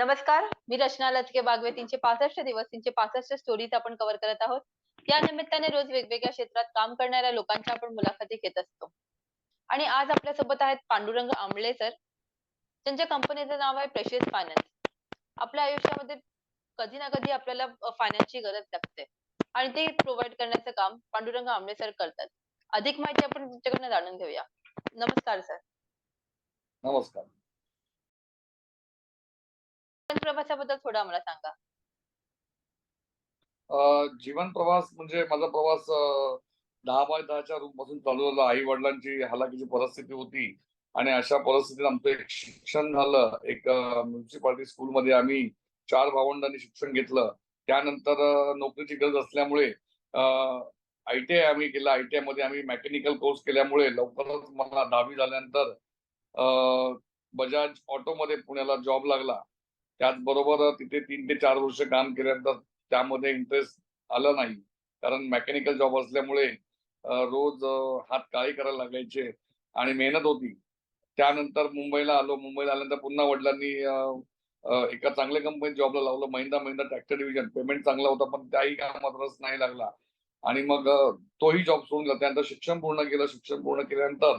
नमस्कार मी रचना लचके बागवे तीनशे पासष्ट दिवस तीनशे पासष्ट स्टोरीज आपण कव्हर करत आहोत. या निमित्ताने रोज वेगवेगळ्या क्षेत्रात काम करणाऱ्या लोकांच्या आपण मुलाखती घेत असतो. आणि आज आपल्यासोबत आहेत पांडुरंग आंबळे सर त्यांच्या कंपनीचं नाव आहे प्रेशियस फायनान्स आपल्या आयुष्यामध्ये कधी ना कधी आपल्याला फायनान्सची गरज लागते. आणि ते प्रोव्हाइड करण्याचं काम पांडुरंग आंबळे सर करतात. अधिक माहिती आपण तुमच्याकडनं जाणून घेऊया. नमस्कार सर नमस्कार. प्रवासाबद्दल थोडं आम्हाला सांगा. जीवन प्रवास म्हणजे माझा प्रवास दहा बाय दहाच्या रूमपासून चालू झाला. आई वडिलांची हलाखीची परिस्थिती होती आणि अशा परिस्थितीत आमचं एक शिक्षण झालं. एक म्युन्सिपाल्टी स्कूलमध्ये आम्ही चार भावंडांनी शिक्षण घेतलं. त्यानंतर नोकरीची गरज असल्यामुळे आय टी आय आम्ही केलं. आय टी आयमध्ये आम्ही मेकॅनिकल कोर्स केल्यामुळे लवकरच मला दहावी झाल्यानंतर बजाज ऑटोमध्ये पुण्याला जॉब लागला. त्याचबरोबर तिथे तीन ते चार वर्ष काम केल्यानंतर त्यामध्ये इंटरेस्ट आला नाही. कारण मेकॅनिकल जॉब असल्यामुळे रोज हात काळी करायला लागायचे आणि मेहनत होती. त्यानंतर मुंबईला आलो. मुंबईला आल्यानंतर पुन्हा वडिलांनी एका चांगल्या कंपनीत जॉबला लावलं. Mahindra Mahindra tractor division payment चांगला होता पण त्याही कामात रस नाही लागला. आणि मग तोही जॉब सोडून गेला. त्यानंतर शिक्षण पूर्ण केलं. शिक्षण पूर्ण केल्यानंतर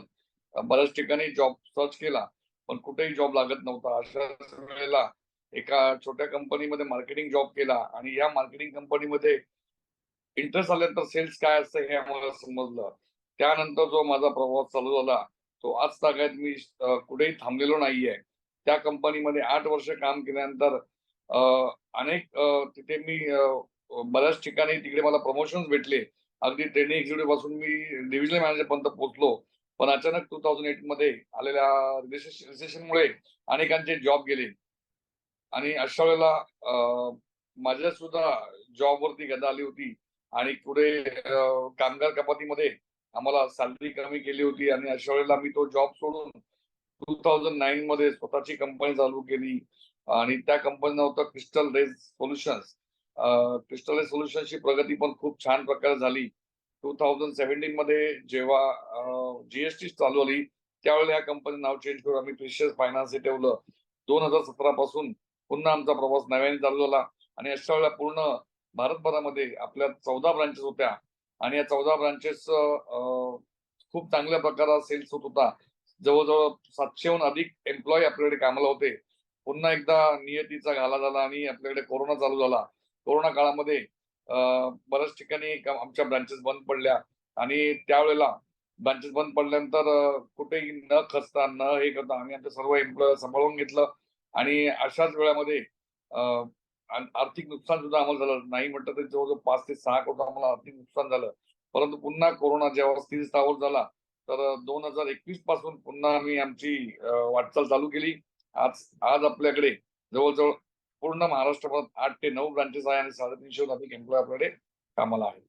बऱ्याच ठिकाणी जॉब सर्च केला. पण कुठेही जॉब लागत नव्हता. अशा वेळेला एका छोट्या कंपनीमध्ये मार्केटिंग जॉब केला आणि या मार्केटिंग कंपनीमध्ये इंटरेस्ट आल्यानंतर सेल्स काय असतं हे आम्हाला समजलं. त्यानंतर जो माझा प्रवास चालू झाला तो आज तागायत मी कुठेही थांबलेलो नाहीये. त्या कंपनीमध्ये आठ वर्ष काम केल्यानंतर अनेक तिथे मी बऱ्याच ठिकाणी तिकडे मला प्रमोशन्स भेटले. अगदी ट्रेनिंग एक्झिक्युटिव्हपासून मी डिव्हिजनल मॅनेजर पर्यंत पोहोचलो. पण अचानक टू थाउजंड एटमध्ये आलेल्या रिसेशनमुळे अनेकांचे जॉब गेले. आणि अशा वेळेला माझ्या सुद्धा जॉबवरती गदा आली होती आणि पुढे कामगार कपातीमध्ये आम्हाला सॅलरी कमी केली होती आणि अशा वेळेला मी तो जॉब सोडून टू थाउजंड नाईन मध्ये स्वतःची कंपनी चालू केली आणि त्या कंपनीचं होतं crystal rays solutions crystal rays सोल्युशनची प्रगती पण खूप छान प्रकारे झाली. टू थाउजंड सेव्हन्टीन मध्ये जेव्हा जीएसटी चालू आली त्यावेळेला या कंपनी नाव चेंज करून आम्ही प्रिशियस फायनान्स हे ठेवलं. दोन हजार सतरा पासून पुन्हा आमचा प्रवास नव्याने चालू झाला. आणि अशा वेळेला पूर्ण भारतभरामध्ये आपल्या चौदा ब्रांचेस होत्या. आणि या चौदा ब्रांचेस खूप चांगल्या प्रकारात सेल्स होत होता. जवळजवळ सातशेहून अधिक एम्प्लॉई आपल्याकडे कामाला होते. पुन्हा एकदा नियतीचा घाला झाला आणि आपल्याकडे कोरोना चालू झाला. कोरोना काळामध्ये बऱ्याच ठिकाणी आमच्या ब्रांचेस बंद पडल्या. आणि त्यावेळेला ब्रांचेस बंद पडल्यानंतर कुठेही न खचता न हे करता आम्ही आमच्या सर्व एम्प्लॉय सांभाळून घेतलं. आणि अशाच वेळामध्ये आर्थिक नुकसान सुद्धा आम्हाला झालं. नाही म्हटलं तरी जवळजवळ पाच ते सहा कोटी आम्हाला आर्थिक नुकसान झालं. परंतु पुन्हा कोरोना जेव्हा स्थिर स्थावर झाला तर दोन हजार एकवीसपासून पुन्हा आम्ही आमची वाटचाल चालू केली. आज आज आपल्याकडे जवळजवळ पूर्ण महाराष्ट्रभरात आठ ते नऊ ब्रांचेस आहे आणि साडेतीनशेहून अधिक एम्प्लॉय आपल्याकडे कामाला आहे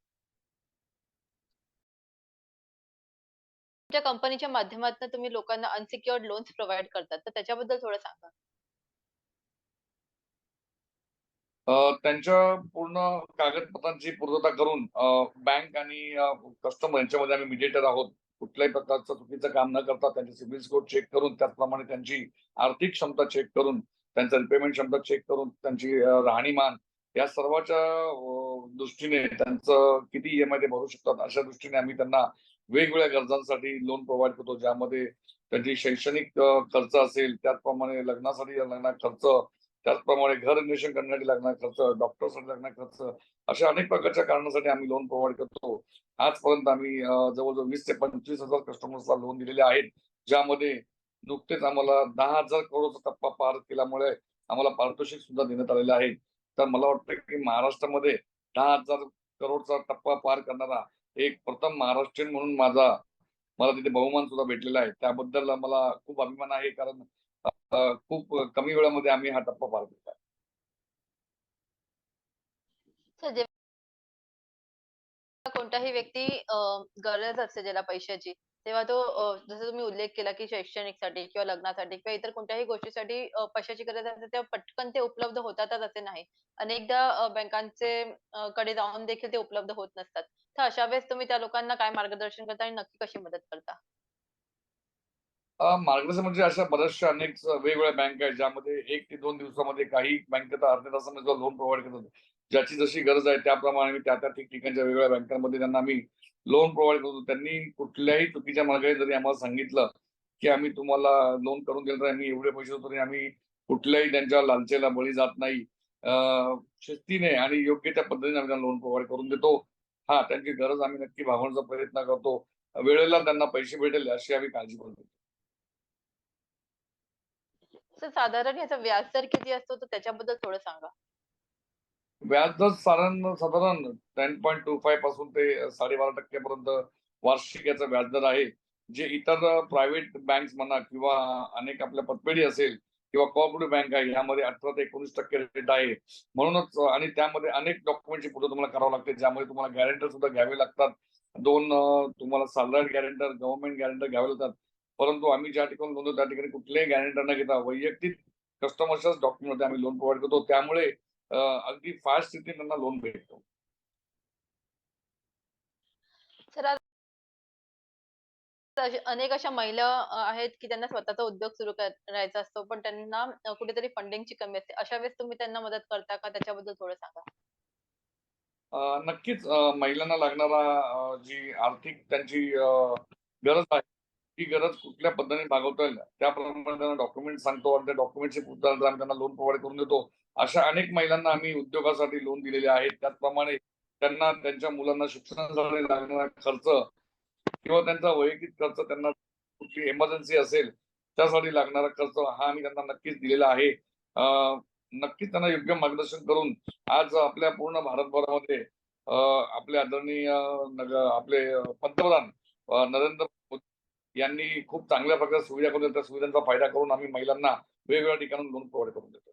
कंपनीच्या माध्यमातून तुम्ही लोकांना अनसिक्युअर्ड लोन्स प्रोव्हाइड करतात. तर त्याच्याबद्दल थोडं सांगा अ, त्यांच्या पूर्ण कागदपत्रांची पूर्तता करून बँक आणि कस्टमर यांच्यामध्ये आम्ही मिडिएटर आहोत. कुठल्याही प्रकारचं चुकीचं काम न करता त्यांचे सिबिल स्कोर चेक करून त्याचप्रमाणे त्यांची आर्थिक क्षमता चेक करून त्यांचा रिपेमेंट क्षमता चेक करून त्यांची राहणीमान या सर्वाच्या दृष्टीने त्यांचं किती ईएमआय ते भरू शकतात अशा दृष्टीने आम्ही त्यांना वेगवेगळ्या गरजांसाठी लोन प्रोव्हाइड करतो ज्यामध्ये त्यांची शैक्षणिक खर्च असेल त्याचप्रमाणे लग्नासाठी लग्ना खर्च त्याचप्रमाणे घर अन्वेषण करण्यासाठी लागणार खर्च डॉक्टरसाठी लागणार खर्च अशा अनेक प्रकारच्या कारणासाठी आम्ही लोन प्रोव्हाइड करतो. आजपर्यंत आम्ही जवळजवळ वीस ते पंचवीस हजार कस्टमर्सला लोन दिलेले आहेत ज्यामध्ये नुकतेच आम्हाला दहा हजार करोडचा टप्पा पार केल्यामुळे आम्हाला पारितोषिक सुद्धा देण्यात आलेलं आहे. तर मला वाटतं की महाराष्ट्रामध्ये दहा हजार करोडचा टप्पा पार करणारा एक प्रथम महाराष्ट्रीयन म्हणून माझा मला तिथे बहुमान सुद्धा भेटलेला आहे. त्याबद्दल मला खूप अभिमान आहे कारण खूप कमी वेळामध्ये आम्ही हा टप्पा पार केला. कोणताही व्यक्ती अं, गरज असते ज्याला पैशाची तेव्हा तो जसं तुम्ही उल्लेख केला की शैक्षणिकसाठी किंवा लग्नासाठी किंवा इतर कोणत्याही गोष्टीसाठी पैशाची गरज असते तेव्हा पटकन ते उपलब्ध होतातच असे नाही. अनेकदा बँकांचे कडे जाऊन देखील ते उपलब्ध होत नसतात. तर अशा वेळेस तुम्ही त्या लोकांना काय मार्गदर्शन करता आणि नक्की कशी मदत करता? मार्गदर्शन म्हणजे अशा बऱ्याचशा अनेक वेगवेगळ्या बँक आहेत ज्यामध्ये एक ते दोन दिवसामध्ये काही बँक तर अर्ध्या तासामध्ये लोन प्रोव्हाइड करतात. ज्याची जशी गरज आहे त्याप्रमाणे मी त्या त्या ठिकठिकाणच्या वेगवेगळ्या बँकांमध्ये त्यांना आम्ही लोन प्रोव्हाइड करतो. त्यांनी कुठल्याही चुकीच्या मार्गाने जरी आम्हाला सांगितलं की आम्ही तुम्हाला लोन करून दिलं तर आम्ही एवढे पैसे होतो तरी आम्ही कुठल्याही त्यांच्या लालचेला बळी जात नाही. शिस्तीने आणि योग्य त्या पद्धतीने आम्ही त्यांना लोन प्रोव्हाइड करून देतो. हा त्यांची गरज आम्ही नक्की भागवण्याचा प्रयत्न करतो. वेळेला त्यांना पैसे भेटेल अशी आम्ही काळजी करतो सर साधारण याचा व्याजदर किती असतो तर त्याच्याबद्दल थोडं सांगा. व्याजदर साधारण साधारण टेन पॉईंट टू फायपासून ते साडेबारा टक्क्यापर्यंत वार्षिक याचा व्याजदर आहे. जे इतर प्रायव्हेट बँक म्हणा किंवा अनेक आपल्या पतपेढी असेल किंवा कॉपरेटिव्ह बँक आहे यामध्ये अठरा ते एकोणीस टक्के रेट आहे. म्हणूनच आणि त्यामध्ये अनेक डॉक्युमेंटची पुढे तुम्हाला करावं लागते ज्यामध्ये तुम्हाला गॅरेंटर सुद्धा घ्यावे लागतात. दोन तुम्हाला सॅलरी गॅरेंटर गव्हर्नमेंट गॅरेंटर घ्यावे लागतात. परंतु आम्ही ज्या ठिकाणी लोन देतो त्या ठिकाणी कुठलेही गॅरेंटर न घेता वैयक्तिक कस्टमर्सच्याच डॉक्युमेंट आम्ही लोन प्रोव्हाइड करतो. त्यामुळे अगदी फास्ट स्थितीत त्यांना लोन भेटतो. अनेक अशा महिला आहेत की त्यांना स्वतःचा उद्योग सुरू करायचा असतो पण त्यांना कुठेतरी फंडिंगची कमी असते. अशा वेळेस तुम्ही त्यांना मदत करता का? त्याच्याबद्दल थोडं सांगा. नक्कीच महिलांना लागणारा जी आर्थिक त्यांची गरज आहे ती गरज कुठल्या पद्धतीने भागवता येईल त्याप्रमाणे त्यांना डॉक्युमेंट सांगतो आणि त्या डॉक्युमेंटची पूर्तता आम्ही त्यांना लोन प्रोव्हाइड करून देतो. अशा अनेक महिलांना आम्ही उद्योगासाठी लोन दिलेले आहेत. त्याचप्रमाणे त्यांना त्यांच्या मुलांना शिक्षणासाठी लागणारा खर्च किंवा त्यांचा वैयक्तिक खर्च त्यांना कुठली एमर्जन्सी असेल त्यासाठी लागणारा खर्च हा आम्ही त्यांना नक्कीच दिलेला आहे. नक्कीच त्यांना योग्य मार्गदर्शन करून आज आपल्या पूर्ण भारतभरामध्ये आपले आदरणीय नगर आपले पंतप्रधान नरेंद्र यांनी खूप चांगल्या प्रकारे सुविधा करून. त्या सुविधांचा फायदा करून आम्ही महिलांना वेगवेगळ्या ठिकाणी लोन प्रोव्हाइड करून देतो.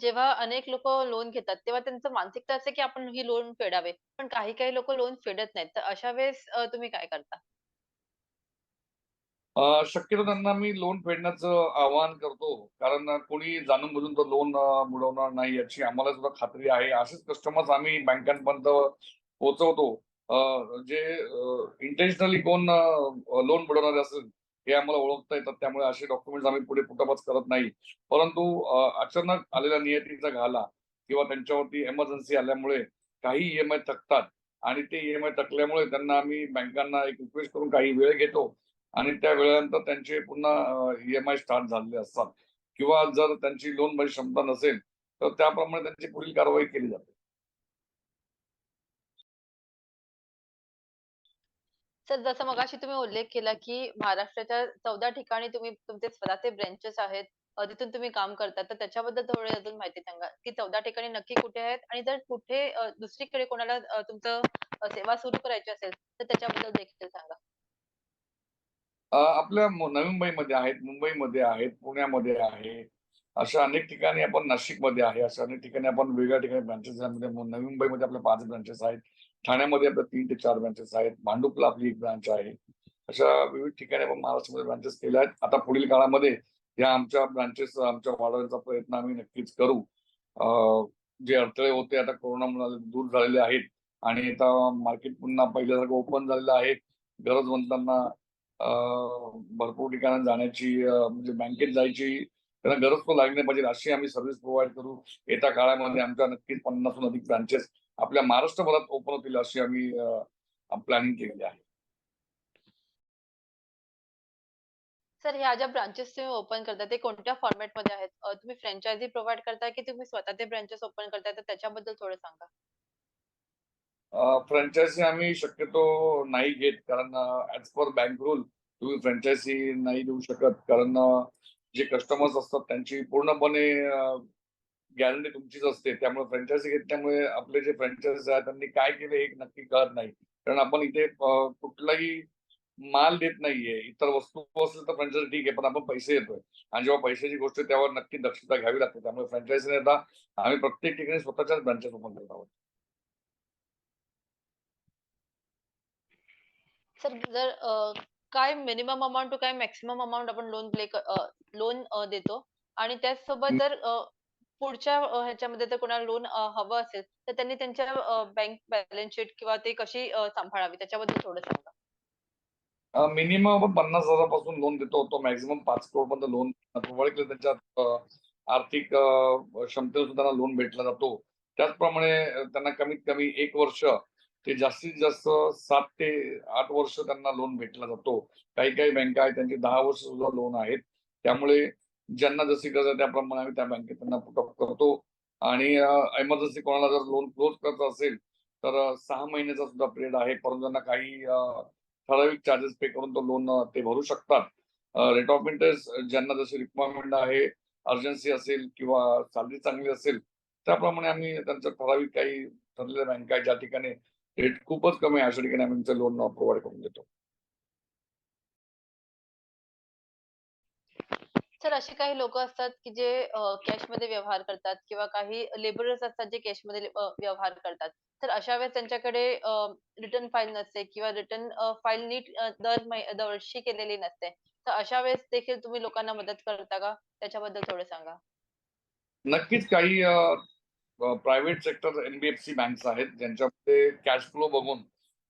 जेव्हा अनेक लोक लोन घेतात तेव्हा त्यांचं मानसिकता असते की आपण ही लोन फेडावे. पण काही काही लोक लोन फेडत नाहीत. तर अशा वेळेस तुम्ही काय करता? शक्यतो त्यांना मी लोन फेडण्याचं आवाहन करतो. कारण कोणी जाणून बुजून तो लोन बुडवणार नाही याची आम्हाला सुद्धा खात्री आहे. असेच कस्टमर्स आम्ही बँकांपर्यंत पोहोचवतो. जे इंटेन्शनली कोण लोन बुडवणारे असेल हे आम्हाला ओळखता येतात. त्यामुळे असे डॉक्युमेंट्स आम्ही पुढे पुटापास करत नाही. परंतु अचानक आलेल्या नियतीचा घाला किंवा त्यांच्यावरती एमर्जन्सी आल्यामुळे काही ईएमआय थकतात आणि ते ईएमआय थकल्यामुळे त्यांना आम्ही बँकांना एक रिक्वेस्ट करून काही वेळ घेतो आणि त्या वेळेनंतर त्यांचे पुन्हा ईएमआय स्टार्ट झालेले असतात. किंवा जर त्यांची लोन भरण्याची क्षमता नसेल तर त्याप्रमाणे त्यांची पुढील कारवाई केली जाते. सर जसं मगाशी तुम्ही उल्लेख केला की महाराष्ट्राच्या चौदा ठिकाणी तुम्ही तुमचे स्वतःचे ब्रँचेस आहेत. अ, तिथून तुम्ही काम करता. तर त्याच्याबद्दल थोडी अजून माहिती सांगा की चौदा ठिकाणी नक्की कुठे आहेत आणि जर कुठे अ, दुसरीकडे कोणाला अ, तुमचं अ, सेवा सुरू करायची असेल तर त्याच्याबद्दल देखील सांगा. अ, आपल्या मु- नवी मुंबईमध्ये आहेत. मुंबईमध्ये आहेत. पुण्यामध्ये आहे. अशा अनेक ठिकाणी आपण नाशिकमध्ये आहे अशा अनेक ठिकाणी आपण वेगळ्या ठिकाणी ब्रांचेस आहेत म्हणजे नवी मुंबईमध्ये आपल्या पाच ब्रांचेस आहेत. ठाण्यामध्ये आपल्या तीन ते चार ब्रांचेस आहेत. भांडुपला आपली एक ब्रांच आहे. अशा विविध ठिकाणी आपण महाराष्ट्रामध्ये ब्रांचेस केल्या आहेत. आता पुढील काळामध्ये या आमच्या ब्रांचेस आमच्या वाढवण्याचा प्रयत्न आम्ही नक्कीच करू. जे अडथळे होते आता कोरोनामुळे दूर झालेले आहेत आणि आता मार्केट पुन्हा पहिल्यासारखं ओपन झालेलं आहे. गरजवंतांना भरपूर ठिकाणी जाण्याची म्हणजे बँकेत जायची त्यांना गरज तो लागली नाही पाहिजे. अशी आम्ही सर्व्हिस प्रोव्हाइड करू. येत्या काळामध्ये आमच्या नक्कीच पन्नासहून अधिक ब्रांचेस आपल्या महाराष्ट्रभरात ओपन होतील अशी आम्ही प्लॅनिंग केलेली आहे. सर ह्या ज्या ब्रांचेस तुम्ही ओपन करता ते कोणत्या फॉर्मॅटमध्ये आहेत? तुम्ही फ्रँचायझी प्रोव्हाइड करताय की तुम्ही स्वतः ते ब्रांचेस ओपन करताय? तर त्याच्याबद्दल थोडं सांगा. फ्रँचायझी आम्ही शक्यतो नाही घेत. कारण ऍज पर बँक रूल तुम्ही फ्रँचायझी नाही देऊ शकत. कारण जे कस्टमर्स असतात त्यांची पूर्णपणे गॅरंटी तुमचीच असते. त्यामुळे फ्रँचायझी घेतल्यामुळे आपले जे फ्रँचायझीस आहेत त्यांनी काय केले हे नक्की कळत नाही. कारण आपण इथे कुठलाही माल देत नाहीये. इतर वस्तू असेल तर फ्रँचायझी ठीक आहे पण आपण पैसे देतोय. आणि जेव्हा पैशाची गोष्ट त्यावर नक्की दक्षता घ्यावी लागते. त्यामुळे फ्रँचायझी नेता आम्ही प्रत्येक ठिकाणी स्वतःच्याच ब्रँचेस ओपन करत आहोत. सर जर काय मिनिमम अमाऊंट टू काय मॅक्सिमम अमाऊंट आपण लोन प्ले लोन देतो. आणि त्याचसोबत जर पुढच्या ह्याच्यामध्ये जर कोणाला लोन हवं असेल तर त्यांनी त्यांच्या बँक बॅलन्स शीट किंवा ते कशी सांभाळावी त्याच्याबद्दल थोडं सांगा. मिनिमम आपण पन्नास हजारापासून लोन देतो तो मॅक्झिमम पाच करोड पर्यंत लोन प्रोव्हाइड केलं त्यांच्या आर्थिक क्षमतेनुसार त्यांना लोन भेटला जातो. त्याचप्रमाणे त्यांना कमीत कमी एक वर्ष ते जास्तीत जास्त सात ते आठ वर्ष त्यांना लोन भेटला जातो. काही काही बँका आहेत त्यांचे दहा वर्ष सुद्धा लोन आहेत. त्यामुळे ज्यांना जशी गरज आहे त्याप्रमाणे आम्ही त्या बँकेत त्यांना पुटअप करतो. आणि एमर्जन्सी कोणाला जर लोन क्लोज करायचं असेल तर सहा महिन्याचा सुद्धा पिरियड आहे. परंतु त्यांना काही ठराविक चार्जेस पे करून तो लोन ते भरू शकतात. रेट ऑफ इंटरेस्ट ज्यांना जशी रिक्वायरमेंट आहे अर्जन्सी असेल किंवा सॅलरी चांगली असेल त्याप्रमाणे आम्ही त्यांचं ठराविक काही ठरलेल्या बँका आहे ज्या ठिकाणी रेट खूपच कमी आहे. अशा ठिकाणी आम्ही लोन प्रोव्हाइड करून देतो. सर असे काही लोक असतात की जे कॅशमध्ये व्यवहार करतात किंवा काही लेबरर्स असतात जे कॅशमध्ये अ, व्यवहार करतात. तर अशा वेळेस त्यांच्याकडे रिटर्न फाईल नसते किंवा रिटर्न फाईल नीट अ, दर मै- दरवर्षी केलेली नसते. तर अशा वेळेस देखील तुम्ही लोकांना मदत करता का? त्याच्याबद्दल थोडं सांगा. नक्कीच काही प्रायव्हेट सेक्टर एनबीएफसी बँक्स आहेत ज्यांच्यामध्ये कॅश फ्लो बघून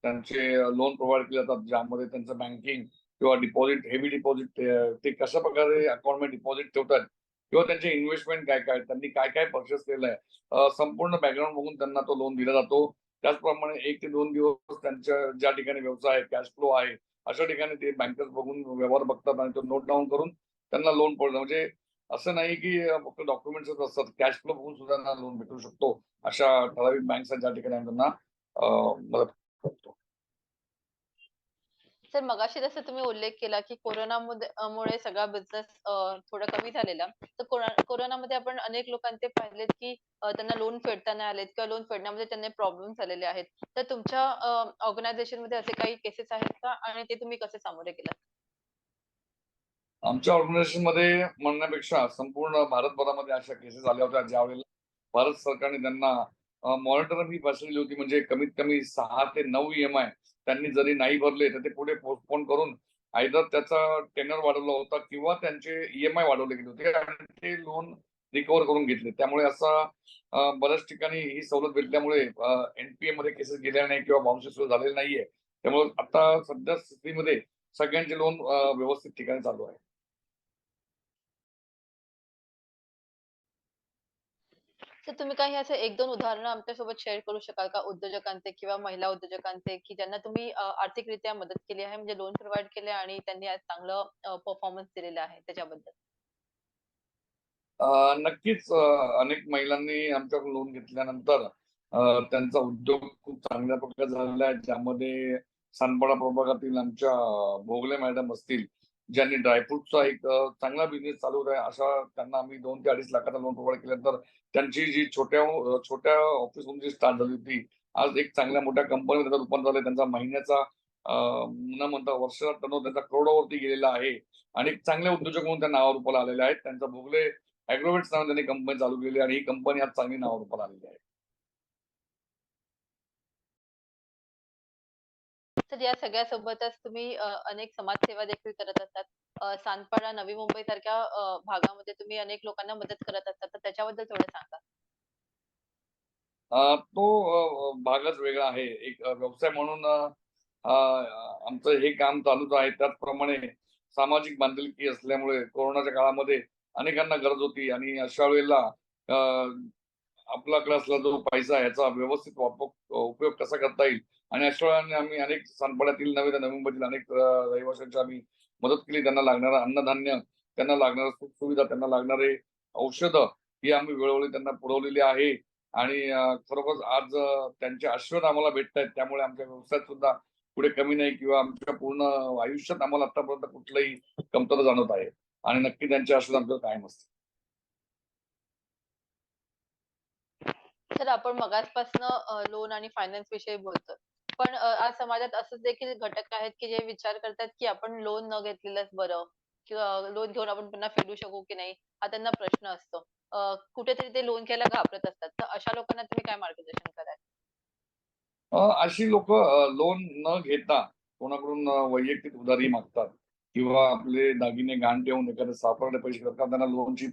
त्यांचे लोन प्रोव्हाइड केले जातात ज्यामध्ये त्यांचं बँकिंग किंवा डिपॉझिट हेवी डिपॉझिट ते कशा प्रकारे अकाउंटमध्ये डिपॉझिट ठेवतात किंवा त्यांचे इन्व्हेस्टमेंट काय काय त्यांनी काय काय परचेस केलं आहे संपूर्ण बॅकग्राऊंड बघून त्यांना तो लोन दिला जातो. त्याचप्रमाणे एक ते दोन दिवस त्यांच्या ज्या ठिकाणी व्यवसाय आहे कॅश फ्लो आहे अशा ठिकाणी ते बँकर्स बघून व्यवहार बघतात आणि तो नोट डाऊन करून त्यांना लोन पडलं म्हणजे असं नाही की फक्त डॉक्युमेंट्सच असतात कॅश फ्लो बघून सुद्धा त्यांना लोन भेटू शकतो अशा ठराविक बँक्स ज्या ठिकाणी त्यांना मदत करतो. सर मगाशी जसं तुम्ही उल्लेख केला की कोरोनामध्ये मुळे सगळा बिझनेस थोडा कमी झालेला. तर कोरोना कोरोनामध्ये आपण अनेक लोकांचे पाहिलेत की अ, त्यांना लोन फेडता नाही आलेत किंवा लोन फेडण्यामध्ये त्यांना प्रॉब्लेम झालेले आहेत. तर तुमच्या ऑर्गनायझेशनमध्ये असे काही केसेस आहेत का आणि ते तुम्ही कसे सामोरे केलात आमच्या ऑर्गनायझेशनमध्ये म्हणण्यापेक्षा संपूर्ण भारतभरामध्ये अशा केसेस आल्या होत्या ज्यावेळेला भारत सरकारने त्यांना मॉनिटरिंग फॅसिलिटी होती म्हणजे कमीत कमी सहा ते नऊ एम आय त्यांनी जरी नाही भरले तर ते पुढे पोस्टपोन करून आयदर त्याचा टेनर वाढवला होता किंवा त्यांचे ईएमआय वाढवले गेले होते. आणि ते लोन रिकव्हर करून घेतले. त्यामुळे असा बऱ्याच ठिकाणी ही सवलत भेटल्यामुळे एनपीए मध्ये केसेस गेल्या नाही किंवा बाउन्सेस झालेले नाहीये. त्यामुळे आता सध्या स्थितीमध्ये सगळ्यांचे लोन व्यवस्थित ठिकाणी चालू आहे. तर तुम्ही काही असे एक दोन उदाहरणं आमच्यासोबत शेअर करू शकाल का? उद्योजकांचे किंवा महिला उद्योजकांचे की ज्यांना तुम्ही अ, आर्थिकरित्या मदत केली आहे म्हणजे लोन प्रोव्हाइड केले आणि त्यांनी आज चांगलं परफॉर्मन्स दिलेलं आहे त्याच्याबद्दल? अ, नक्कीच अ, अनेक महिलांनी आमच्याकडून लोन घेतल्यानंतर अ, त्यांचा उद्योग खूप चांगल्या प्रकारे झालेला आहे. ज्यामध्ये सानपाडा प्रभागातील आमच्या भोगले मॅडम असतील ज्यांनी ड्रायफ्रूटचा एक चांगला बिझनेस चालू आहे अशा त्यांना आम्ही दोन ते अडीच लाखाचा लोन प्रोव्हाइड केल्यानंतर त्यांची जी छोट्या छोट्या ऑफिसमधून जी स्टार्ट झाली होती आज एक चांगल्या मोठ्या कंपनीमध्ये त्यांचा रूपांतर झालं त्यांचा महिन्याचा न म्हणता वर्षाचा टर्नओव्हर त्यांचा करोडावरती गेलेला आहे. आणि एक चांगले उद्योजक म्हणून त्या नावारूपाला आलेले आहेत. त्यांचा भोगले अॅग्रोवेट्स नावाने त्यांनी कंपनी चालू केली आणि ही कंपनी आज चांगली नावारूपाला आलेली आहे. तर या सगळ्यासोबतच तुम्ही अनेक समाजसेवा देखील करत असतात. अ, नवी मुंबई सारख्या भागामध्ये तुम्ही अनेक लोकांना मदत करत असतात. तर त्याच्याबद्दल थोडं सांगा. तो भागच वेगळा आहे. एक व्यवसाय म्हणून आमचं हे काम चालूच आहे. त्याचप्रमाणे सामाजिक बांधिलकी असल्यामुळे कोरोनाच्या काळामध्ये अनेकांना गरज होती आणि अशा वेळेला आपल्याकडे असला जो पैसा याचा व्यवस्थित वापर उपयोग कसा करता येईल आणि अशा आम्ही अनेक सानपाड्यातील नव्हे तर नवी मुंबईतील अनेक रहिवाशांची आम्ही मदत केली. त्यांना लागणारं अन्नधान्य त्यांना लागणारं सुख सुविधा त्यांना लागणारे औषधं ही आम्ही वेळोवेळी त्यांना पुरवलेली आहे. आणि खरोखरच आज त्यांचे आश्रद आम्हाला भेटत आहेत त्यामुळे आमच्या व्यवसायात सुद्धा पुढे कमी नाही किंवा आमच्या पूर्ण आयुष्यात आम्हाला आतापर्यंत कुठलंही कमतरता जाणवत आहे. आणि नक्की त्यांचे आश्रद आमच्यावर कायम असते सर आपण मगासपासनं लोन आणि फायनान्स विषयी बोलतोय. पण अ, आज समाजात असं देखील घटक आहेत की जे विचार करतात की आपण लोन न घेतलेलंच बरं किंवा लोन घेऊन आपण पुन्हा फेडू शकू की नाही हा त्यांना प्रश्न असतो. अ, कुठेतरी ते लोन घ्यायला घाबरत असतात. तर अशा लोकांना तुम्ही काय मार्गदर्शन कराल? अ, अशी लोक लोन न घेता कोणाकडून अ, वैयक्तिक उधारी मागतात किंवा आपले दागिने गहाण ठेवून एखाद्या सापडले पैसे करतात त्यांना लोनची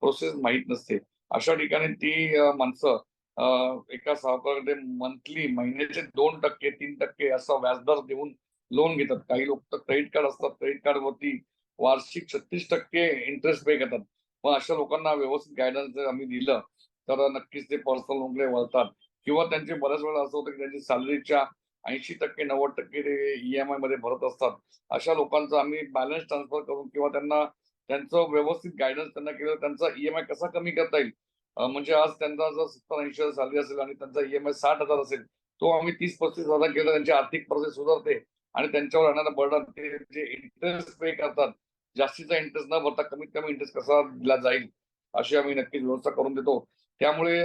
प्रोसेस माहीत नसते. अशा ठिकाणी ती अ, माणसं एका सावकाराकडे मंथली महिन्याचे दोन टक्के तीन टक्के असा व्याजदर देऊन लोन घेतात. काही लोक तर क्रेडिट कार्ड असतात. क्रेडिट कार्ड वरती वार्षिक छत्तीस टक्के इंटरेस्ट पे करतात. पण अशा लोकांना व्यवस्थित गायडन्स जर आम्ही दिलं तर नक्कीच ते पर्सनल लोनकडे वळतात. किंवा त्यांचे बऱ्याच वेळा असं होतं की त्यांची सॅलरीच्या ऐंशी टक्के नव्वद टक्के ते ईएमआयमध्ये भरत असतात. अशा लोकांचा आम्ही बॅलन्स ट्रान्सफर करून किंवा त्यांना त्यांचं व्यवस्थित गायडन्स त्यांना केलं त्यांचा ईएमआय कसा कमी करता येईल? म्हणजे आज त्यांचा जर सत्तर ऐंशी हजार सॅलरी असेल आणि त्यांचा ईएमआय साठ हजार असेल तो आम्ही तीस पस्तीस हजार केला त्यांची आर्थिक परिस्थिती सुधारते आणि त्यांच्यावर राहणारा बर्डन ते जे इंटरेस्ट पे करतात जास्तीचा इंटरेस्ट न भरता कमीत कमी इंटरेस्ट कसा दिला जाईल अशी आम्ही नक्कीच व्यवस्था करून देतो. त्यामुळे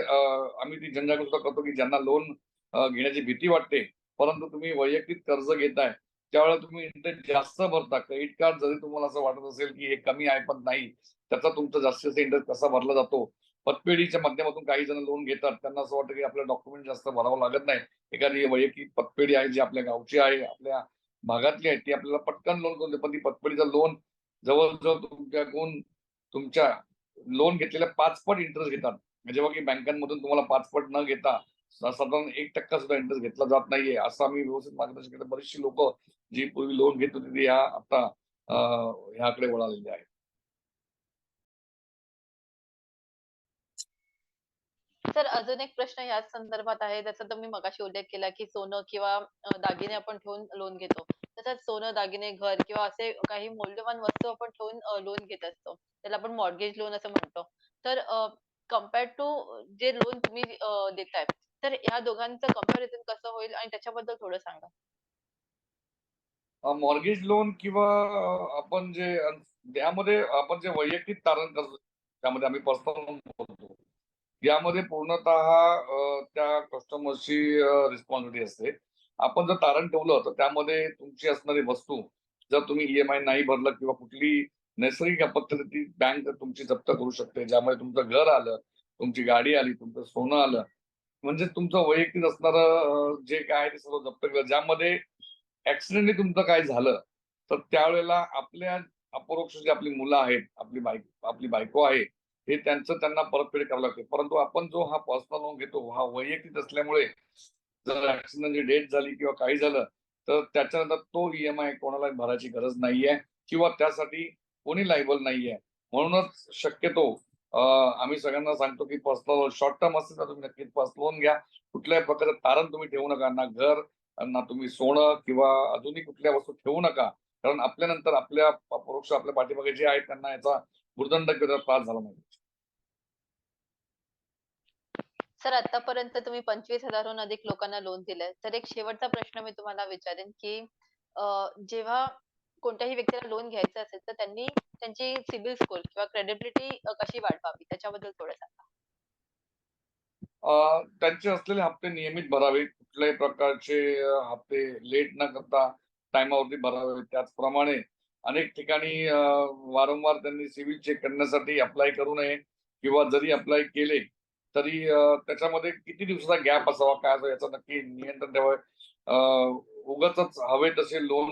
आम्ही ती जनजागृती करतो की ज्यांना लोन घेण्याची भीती वाटते परंतु तुम्ही वैयक्तिक कर्ज घेताय त्यावेळेला तुम्ही इंटरेस्ट जास्त भरता क्रेडिट कार्ड जरी तुम्हाला असं वाटत असेल की हे कमी आहे पण नाही त्याचा तुमचा जास्तीत इंटरेस्ट कसा भरला जातो पतपेढीच्या माध्यमातून काही जण लोन घेतात. त्यांना असं वाटतं की आपलं डॉक्युमेंट जास्त भरावं लागत नाही. एखादी वैयक्तिक पतपेढी आहे जी आपल्या गावची आहे आपल्या भागातली आहे ती आपल्याला पटकन लोन करून पण ती पतपेढीचं लोन जवळजवळ तुमच्याकडून तुमच्या लोन घेतलेल्या पाचपट इंटरेस्ट घेतात. म्हणजे जेव्हा की बँकांमधून तुम्हाला पाचपट न घेता साधारण एक टक्का सुद्धा इंटरेस्ट घेतला जात नाहीये. असं आम्ही व्यवस्थित मार्गदर्शन केलं. बरीचशी लोक जी पूर्वी लोन घेत होती ती ह्या आता ह्याकडे वळालेली आहे सर अजून एक प्रश्न याच संदर्भात आहे. त्याचा तुम्ही मगाशी उल्लेख केला की सोनं किंवा अ, दागिने आपण ठेवून लोन घेतो. तसंच सोनं दागिने घर किंवा असे काही मौल्यवान वस्तू आपण ठेवून लोन घेत असतो. त्याला आपण मॉर्गेज लोन असं म्हणतो. तर कंपेअर टू जे लोन तुम्ही अ, देताय तर ह्या दोघांचं कंपॅरिझन कसं होईल आणि त्याच्याबद्दल थोडं सांगा. मॉर्गेज लोन किंवा आपण जे अं, यामध्ये आपण जे वैयक्तिक तारण कर्ज त्यामध्ये आम्ही पर्सनल लोन यामध्ये पूर्णतः त्या कस्टमरची रिस्पॉन्सिबिलिटी असते. आपण जर तारण ठेवलं तर त्यामध्ये तुमची असणारी वस्तू जर तुम्ही ईएमआय नाही भरलं किंवा कुठली नैसर्गिक आपत्ती ती बँक तुमची जप्त करू शकते ज्यामुळे तुमचं घर आलं तुमची गाडी आली तुमचं सोनं आलं म्हणजे तुमचं वैयक्तिक असणारं जे काय आहे ते सर्व जप्त केलं. ज्यामध्ये ऍक्सिडेंटली तुमचं काय झालं तर त्यावेळेला आपल्या अपरोक्ष जी आपली मुलं आहेत आपली बायको आपली बायको आहे हे त्यांचं त्यांना परतफेड करावं लागते. परंतु आपण जो हा पर्सनल लोन घेतो हा वैयक्तिक असल्यामुळे जर ऍक्सिडेंटची डेथ झाली किंवा काही झालं तर त्याच्यानंतर तो ईएमआय कोणाला भरायची गरज नाहीये किंवा त्यासाठी कोणी लायबल नाहीये. म्हणूनच शक्यतो आम्ही सगळ्यांना सांगतो की पर्सनल लोन शॉर्ट टर्म असेल तर तुम्ही नक्कीच पर्सनल लोन घ्या. कुठल्याही प्रकारचं तारण तुम्ही ठेवू नका ना घर ना तुम्ही सोनं किंवा अजूनही कुठल्या वस्तू ठेवू नका. कारण आपल्यानंतर आपल्या परोक्ष आपल्या पाठीमागे जे आहेत त्यांना याचा किंवा त्रास झाला नाही. सर आतापर्यंत तुम्ही पंचवीस हजारहून अधिक लोकांना लोन दिलंय. तर एक शेवटचा प्रश्न मी तुम्हाला विचारेन की जेव्हा कोणत्याही व्यक्तीला लोन घ्यायचं असेल तर त्यांनी त्यांची सिबिल स्कोर किंवा क्रेडिबिलिटी कशी वाढवावी? त्याच्याबद्दल थोडं सांगा. त्यांचे असलेले हप्ते नियमित भरावे. कुठल्याही प्रकारचे हप्ते लेट न करता टायमावरती भरावे. त्याचप्रमाणे अनेक ठिकाणी वारंवार त्यांनी सिव्हिल चेक करण्यासाठी अप्लाय करू नये किंवा जरी अप्लाय केले तरी त्याच्यामध्ये किती दिवसाचा गॅप असावा काय असावा याचं नक्की नियंत्रण ठेवावं. उगाच हवे तसे लोन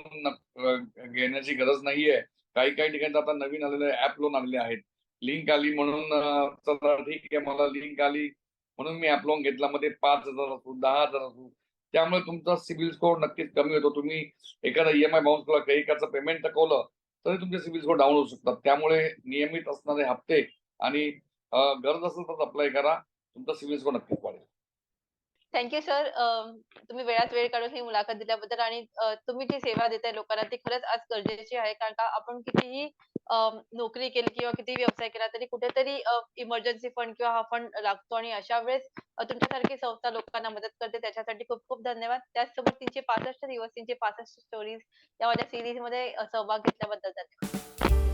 घेण्याची गरज नाहीये. काही काही ठिकाणी आता नवीन आलेले ऍप लोन आलेले आहेत. लिंक आली म्हणून ठीक आहे मला लिंक आली म्हणून मी ऍप लोन घेतला. मध्ये पाच हजार असू दहा हजार असू त्यामुळे तुमचा सिबिल स्कोर नक्कीच कमी होतो. तुम्ही एखादा ईएमआय बाउन्स केला काही एकाचं पेमेंट टाकवलं तरी तुमचे सिबिल स्कोर डाऊन होऊ शकतात. त्यामुळे नियमित असणारे हप्ते आणि गरज असेल तर अप्लाय करा. तुमचा सिबिल स्कोर नक्कीच वाढेल. थँक्यू सर तुम्ही वेळात वेळ काढून ही मुलाखत दिल्याबद्दल आणि तुम्ही जी सेवा देताय लोकांना ती खरंच आज गरजेची आहे. कारण का आपण कितीही नोकरी केली किंवा कितीही व्यवसाय केला तरी कुठेतरी इमर्जन्सी फंड किंवा हा फंड लागतो आणि अशा वेळेस तुमच्यासारखी संस्था लोकांना मदत करते. त्याच्यासाठी खूप खूप धन्यवाद. त्याचसोबत तीनशे पासष्ट दिवस तीनशे पासष्ट स्टोरीज या माझ्या सिरीजमध्ये सहभाग घेतल्याबद्दल धन्यवाद.